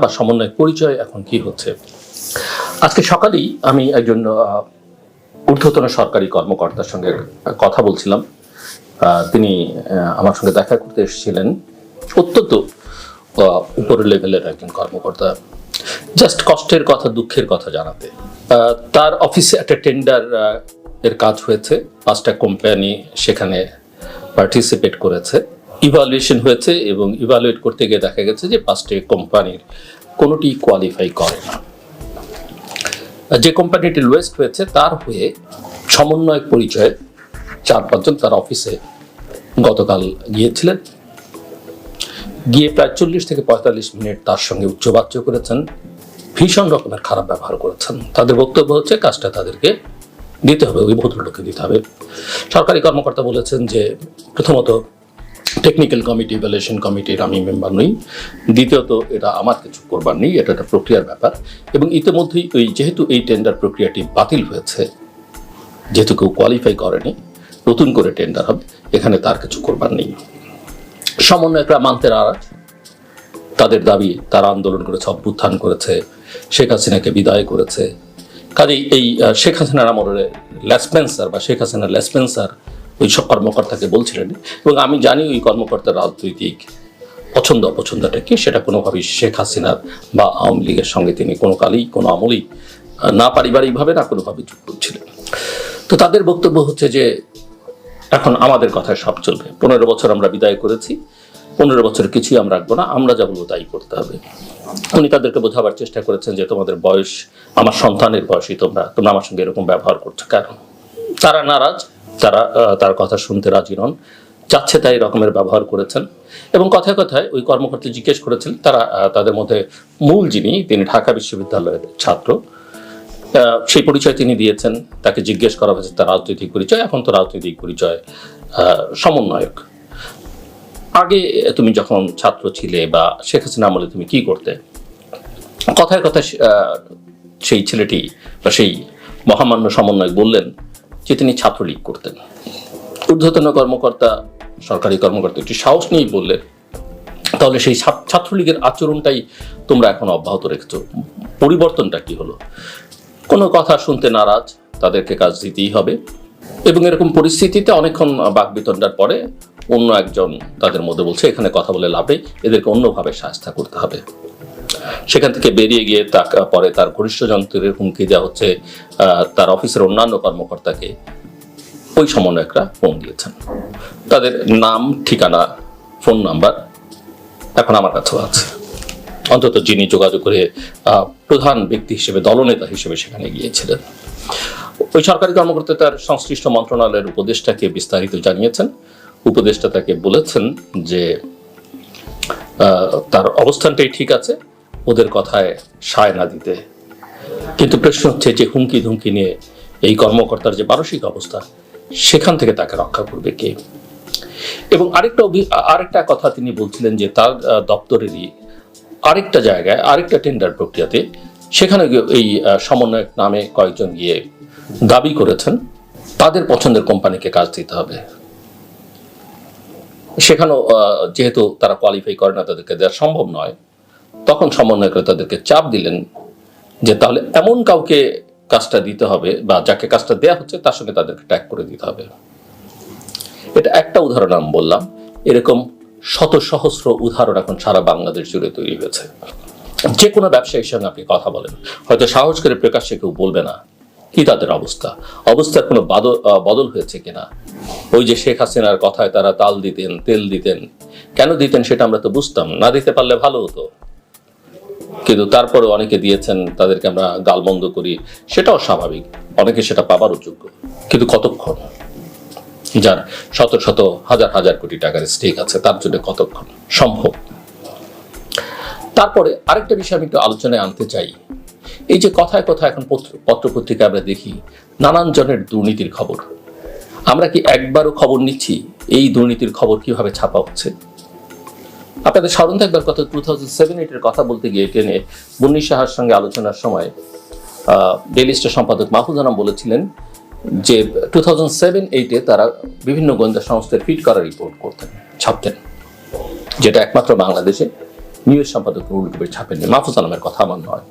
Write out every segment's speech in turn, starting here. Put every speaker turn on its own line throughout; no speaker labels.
বা সমন্বয় পরিচয় এখন কি হচ্ছে? আজকে সকালেই আমি একজন ঊর্ধ্বতন সরকারি কর্মকর্তার সঙ্গে কথা বলছিলাম। তিনি আমার সঙ্গে দেখা করতে এসেছিলেন। অত্যন্ত উপরের লেভেলের একজন কর্মকর্তা। জাস্ট কষ্টের কথা, দুঃখের কথা জানাতে। তার অফিসে একটা টেন্ডার এর কাজ হয়েছে। পাঁচটা কোম্পানি সেখানে পার্টিসিপেট করেছে। ইভালুয়েশন হয়েছে এবং ইভালুয়েট করতে গিয়ে দেখা গেছে যে পাঁচটি কোম্পানির কোনোটি কোয়ালিফাই করে না। যে কোম্পানিটি লোয়েস্ট হয়েছে, তার হয়ে সমন্বয়ক পরিচয়ে চার পাঁচজন তার অফিসে গতকাল গিয়েছিলেন। গিয়ে প্রায় চল্লিশ থেকে পঁয়তাল্লিশ মিনিট তার সঙ্গে উচ্চবাচ্য করেছেন, ভীষণ রকমের খারাপ ব্যবহার করেছেন। তাদের বক্তব্য হচ্ছে, কাজটা তাদেরকে দিতে হবে, ওই ভদ্রলোককে দিতে হবে। সরকারি কর্মকর্তা বলেছেন যে প্রথমত টেকনিক্যাল কমিটি ইভ্যালুয়েশন কমিটির আমি মেম্বার নই। দ্বিতীয়ত, এটা আমার কিছু করবার নেই, এটা একটা প্রক্রিয়ার ব্যাপার। এবং ইতিমধ্যেই ওই যেহেতু এই টেন্ডার প্রক্রিয়াটি বাতিল হয়েছে, যেহেতু কেউ কোয়ালিফাই করেনি, নতুন করে টেন্ডার হবে, এখানে তার কিছু করবার নেই। সমন্বয়করা মানতে নারাজ। তাদের দাবি, তারা আন্দোলন করেছে, অভ্যুত্থান করেছে, শেখ হাসিনাকে বিদায় করেছে। কাজেই এই শেখ হাসিনার আমলের লেসপেন্সার বা শেখ হাসিনার লেসপেন্সার ওই সব কর্মকর্তাকে বলছিলেন। এবং আমি জানি ওই কর্মকর্তার রাজনৈতিক পছন্দ, অপছন্দটা কি, সেটা কোনোভাবেই শেখ হাসিনার বা আওয়ামী লীগের সঙ্গে তিনি কোনো কালেই, কোনো আমলেই না পারিবারিকভাবে না কোনোভাবে যুক্ত ছিলেন। তো তাদের বক্তব্য হচ্ছে যে, এখন আমাদের কথায় সব চলবে। পনেরো বছর আমরা বিদায় করেছি, পনেরো বছর কিছুই আমরা রাখব না, আমরা যা বলব তাই করতে হবে। উনি তাদেরকে বোঝাবার চেষ্টা করেছেন যে, তোমাদের বয়স, আমার সন্তানের বয়সই তোমরা তোমরা আমার সঙ্গে এরকম ব্যবহার করছ কেন? তারা নারাজ তারা তার কথা শুনতে রাজি নন। চাচ্ছে তাই রকমের ব্যবহার করেছেন। এবং কথায় কথায় ওই কর্মকর্তা জিজ্ঞেস করেছেন, তারা তাদের মধ্যে মূল যিনি, তিনি ঢাকা বিশ্ববিদ্যালয়ের ছাত্র। সেই পরিচয় তিনি দিয়েছেন, তাকে জিজ্ঞেস করা হয়েছে তার রাজনৈতিক পরিচয়, এখন তো রাজনৈতিক পরিচয় সমন্বয়ক। আগে তুমি যখন ছাত্র ছিলে বা শেখ হাসিনা আমলে তুমি কি করতে? কথায় কথায় সেই ছেলেটি বা সেই মহামান্য সমন্বয়ক বললেন যে তিনি ছাত্রলীগ করতেন। ঊর্ধ্বতন কর্মকর্তা, সরকারি কর্মকর্তা, একটি সাহস নিয়েই বললেন, তাহলে সেই ছাত্রলীগের আচরণটাই তোমরা এখন অব্যাহত রেখেছ। পরিবর্তনটা কি হলো? কোনো কথা শুনতে নারাজ, তাদেরকে কাজ দিতেই হবে। এবং এরকম পরিস্থিতিতে অনেকক্ষণ বাকবিতণ্ডার পরে অন্য একজন তাদের মধ্যে বলছে, এখানে কথা বলে লাভে এদেরকে অন্যভাবে সাহায্য করতে হবে। সেখান থেকে বেরিয়ে গিয়ে তা পরে তার ঘনিষ্ঠ যন্ত্রের হুমকি দেওয়া হচ্ছে তার অফিসের অন্যান্য কর্মকর্তাকে। ওই সমন্বয়করা ফোন দিয়েছেন। তাদের নাম, ঠিকানা, ফোন নাম্বার এখন আমার কাছেও আছে। অন্তত যিনি যোগাযোগ করে প্রধান ব্যক্তি হিসেবে, দলনেতা হিসেবে সেখানে গিয়েছিলেন। ওই সরকারি কর্মকর্তা তার সংশ্লিষ্ট মন্ত্রণালয়ের উপদেষ্টাকে বিস্তারিত জানিয়েছেন। উপদেষ্টা তাকে বলেছেন যে তার অবস্থানটাই ঠিক আছে। ওদের কথায় সায় না দিতে। কিন্তু প্রশ্ন হচ্ছে যে হুমকি ধুমকি নিয়ে এই কর্মকর্তার যে মানসিক অবস্থা, সেখান থেকে তাকে রক্ষা করবে কে? এবং আরেকটা আরেকটা কথা তিনি বলছিলেন যে তার দপ্তরেরই আরেকটা জায়গায়, আরেকটা টেন্ডার প্রক্রিয়াতে সেখানে এই সমন্বয়ক নামে কয়েকজন গিয়ে দাবি করেছেন, তাদের পছন্দের কোম্পানিকে কাজ দিতে হবে। সেখানেও যেহেতু তারা কোয়ালিফাই করে না, তাদেরকে দেওয়া সম্ভব নয় তখন সমন্বয়করা তাদেরকে চাপ দিলেন যে তাহলে এমন কাউকে কাজটা দিতে হবে বা যাকে কাজটা দেওয়া হচ্ছে তার সঙ্গে তাদেরকে ট্যাগ করে দিতে হবে। এটা একটা উদাহরণ আমি বললাম। এরকম শত সহস্র উদাহরণ এখন সারা বাংলাদেশ জুড়ে তৈরি হয়েছে। যে কোনো ব্যবসায়ীর সঙ্গে আপনি কথা বলেন। হয়তো সাহস করে প্রকাশ্যে কেউ বলবে না কি তাদের অবস্থা? অবস্থার কোনো বদল হয়েছে কিনা? ওই যে শেখ হাসিনার কথায় তারা তাল দিতেন, তেল দিতেন। কেন দিতেন সেটা আমরা তো বুঝতাম না দিতে পারলে ভালো হতো। কিন্তু তারপরে অনেকে দিয়েছেন তাদেরকে আমরা গালমন্দ করি, সেটাও স্বাভাবিক। অনেকে সেটা পাবারও যোগ্য। কিন্তু কতক্ষণ? যার শত শত হাজার হাজার কোটি টাকার স্টেক আছে, তার জন্য কতক্ষণ? সম্ভব। তারপরে আরেকটা বিষয় আমি একটু আলোচনায় আনতে চাই। এই যে কথায় কথা এখন পত্র- পত্রপত্রিকা আমরা দেখি নানান জনের দুর্নীতির খবর। আমরা কি একবারও খবর নিচ্ছি? এই দুর্নীতির খবর কীভাবে ছাপা হচ্ছে? আপনাদের স্মরণ থাকবার কথা টু থাউজেন্ড সেভেন এইটের কথা বলতে গিয়ে টেনে মুন্নি সাহার সঙ্গে আলোচনার সময় ডেইলি স্টার সম্পাদক মাহফুজ আনাম বলেছিলেন যে টু থাউজেন্ড সেভেন এইটে তারা বিভিন্ন গোয়েন্দা সংস্থার ফিট করা রিপোর্ট করতেন, ছাপতেন, যেটা একমাত্র বাংলাদেশে নিউজ সম্পাদক নুরুল কবির ছাপেননি। মাহফুজ আলমের কথা আমার নয়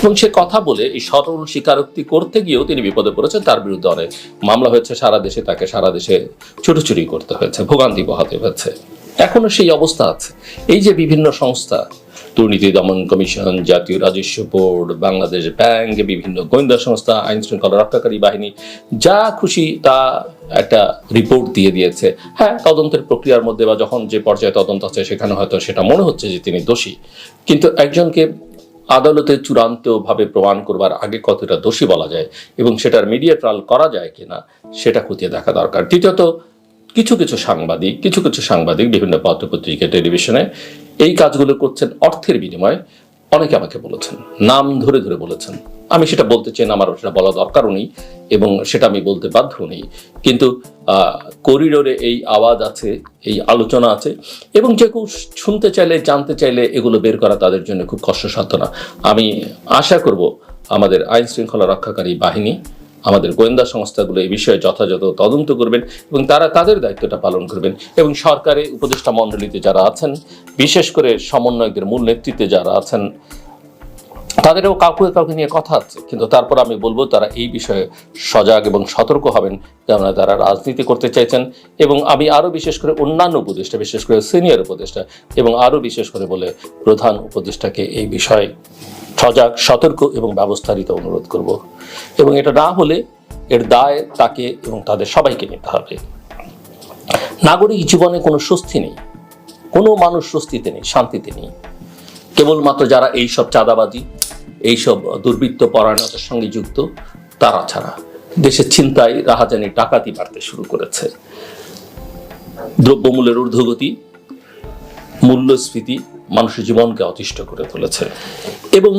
এবং সে কথা বলে এই সরল স্বীকারোক্তি করতে গিয়েও তিনি বিপদে পড়েছেন, তার বিরুদ্ধে অনেক মামলা হয়েছে সারা দেশে, তাকে সারা দেশে ছুটোছুটি করতে হয়েছে, ভোগান্তি পোহাতে হয়েছে। এখনও সেই অবস্থা আছে। এই যে বিভিন্ন সংস্থা, দুর্নীতি দমন কমিশন, জাতীয় রাজস্ব বোর্ড, বাংলাদেশ ব্যাংক, বিভিন্ন গোয়েন্দা সংস্থা, আইন শৃঙ্খলা রক্ষাকারী বাহিনী, যা খুশি তা একটা রিপোর্ট দিয়ে দিয়েছে। হ্যাঁ তদন্তের প্রক্রিয়ার মধ্যে বা যখন যে পর্যায়ে তদন্ত আছে, সেখানে হয়তো সেটা মনে হচ্ছে যে তিনি দোষী। কিন্তু একজনকে আদালতে চূড়ান্তভাবে প্রমাণ করবার আগে কতটা দোষী বলা যায় এবং সেটার মিডিয়া ট্রায়াল করা যায় কিনা, সেটা খতিয়ে দেখা দরকার। তৃতীয়ত কিছু কিছু সাংবাদিক, কিছু কিছু সাংবাদিক বিভিন্ন পত্রপত্রিকা, টেলিভিশনে এই কাজগুলো করছেন অর্থের বিনিময়ে। অনেকে আমাকে বলেছেন, নাম ধরে ধরে বলেছেন। আমি সেটা বলতে চাই না, আমার সেটা বলা দরকারও নেই এবং সেটা আমি বলতে বাধ্য নেই। কিন্তু করিডোরে এই আওয়াজ আছে, এই আলোচনা আছে এবং যে কেউ শুনতে চাইলে, জানতে চাইলে এগুলো বের করা তাদের জন্য খুব কষ্টসাধ্য না। আমি আশা করব আমাদের আইন শৃঙ্খলা রক্ষাকারী বাহিনী আমাদের গোয়েন্দা সংস্থাগুলো এই বিষয়ে যথাযথ তদন্ত করবেন এবং তারা তাদের দায়িত্বটা পালন করবেন এবং সরকারে উপদেষ্টা মণ্ডলীতে যারা আছেন, বিশেষ করে সমন্বয়কদের মূল নেতৃত্বে যারা আছেন, তাদেরও কাউকে কাউকে নিয়ে কথা আছে। কিন্তু তারপর আমি বলব, তারা এই বিষয়ে সজাগ এবং সতর্ক হবেন কেননা তারা রাজনীতি করতে চাইছেন এবং আমি আরও বিশেষ করে অন্যান্য উপদেষ্টা, বিশেষ করে সিনিয়র উপদেষ্টা এবং আরও বিশেষ করে বলে প্রধান উপদেষ্টাকে এই বিষয়ে সজাগ, সতর্ক এবং ব্যবস্থা নিতে অনুরোধ করব। এবং এটা না হলে এর দায় তাকে এবং তাদের সবাইকে নিতে হবে। নাগরিক জীবনে কোনো স্বস্তি নেই, কোনো মানুষ স্বস্তিতে নেই, শান্তিতে নেই। কেবলমাত্র যারা এইসব চাঁদাবাজি, এইসব দুর্বৃত্ত পরায়ণতার সঙ্গে যুক্ত, তারা ছাড়া দেশের চিন্তায় রাহাজানি, ডাকাতি বাড়তে শুরু করেছে। দ্রব্যমূল্যের ঊর্ধ্বগতি, মূল্যস্ফীতি মানুষের জীবনকে অতিষ্ঠ করে তুলেছে। এবং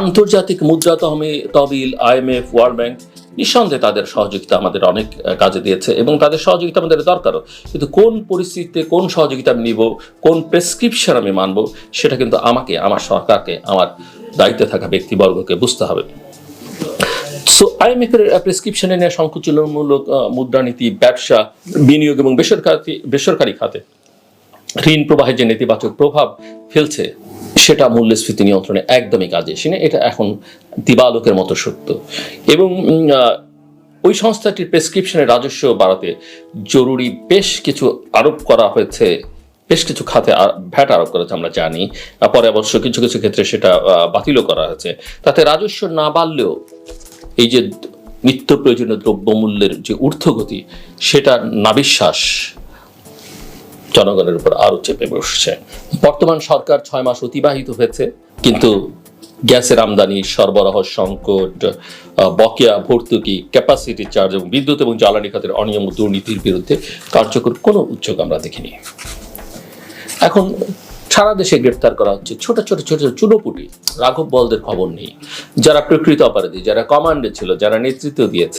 আন্তর্জাতিক মুদ্রা তহমি তহবিল আইএমএফ ওয়ার্ল্ড ব্যাংক নিঃসন্দেহে তাদের সহযোগিতা আমাদের অনেক কাজে দিয়েছে এবং তাদের সহযোগিতা আমাদের দরকারও। কিন্তু কোন পরিস্থিতিতে কোন সহযোগিতা আমি নিব, কোন প্রেসক্রিপশন আমি মানব, সেটা কিন্তু আমাকে, আমার সরকারকে, আমার দায়িত্বে থাকা ব্যক্তিবর্গকে বুঝতে হবে। সো আইএমএফ এর প্রেসক্রিপশনে নেওয়া সংকুচনমূলক মুদ্রানীতি, ব্যবসা, বিনিয়োগ এবং বেসরকারি বেসরকারি খাতে ঋণ প্রবাহের যে নেতিবাচক প্রভাব ফেলছে, সেটা মূল্যস্ফীতি নিয়ন্ত্রণে একদমই কাজে আসেনি। এটা এখন দিবালোকের মতো সত্য। এবং ওই সংস্থাটির প্রেসক্রিপশনে রাজস্ব বাড়াতে জরুরি বেশ কিছু আরোপ করা হয়েছে, বেশ কিছু খাতে ভ্যাট আরোপ করেছে আমরা জানি। পরে অবশ্য কিছু কিছু ক্ষেত্রে সেটা বাতিলও করা হয়েছে। তাতে রাজস্ব না বাড়লেও এই যে নিত্য প্রয়োজনীয় দ্রব্যমূল্যের যে ঊর্ধ্বগতি সেটা নাবিশ্বাস জনগণের উপর আরও চেপে বসছে। বর্তমান সরকার ছয় মাস অতিবাহিত হয়েছে, কিন্তু গ্যাসের আমদানি, সরবরাহ সংকট বকেয়া ভর্তুকি ক্যাপাসিটি চার্জ এবং বিদ্যুৎ এবং জ্বালানি খাতের অনিয়ম দুর্নীতির বিরুদ্ধে কার্যকর কোনো উদ্যোগ আমরা দেখিনি। এখন সারা দেশে গ্রেপ্তার করা হচ্ছে ছোট ছোট ছোট ছোট চুনোপুটি। রাঘব বলদের খবর নেই। যারা প্রকৃত অপরাধী, যারা কমান্ডে ছিল, যারা নেতৃত্ব দিয়েছে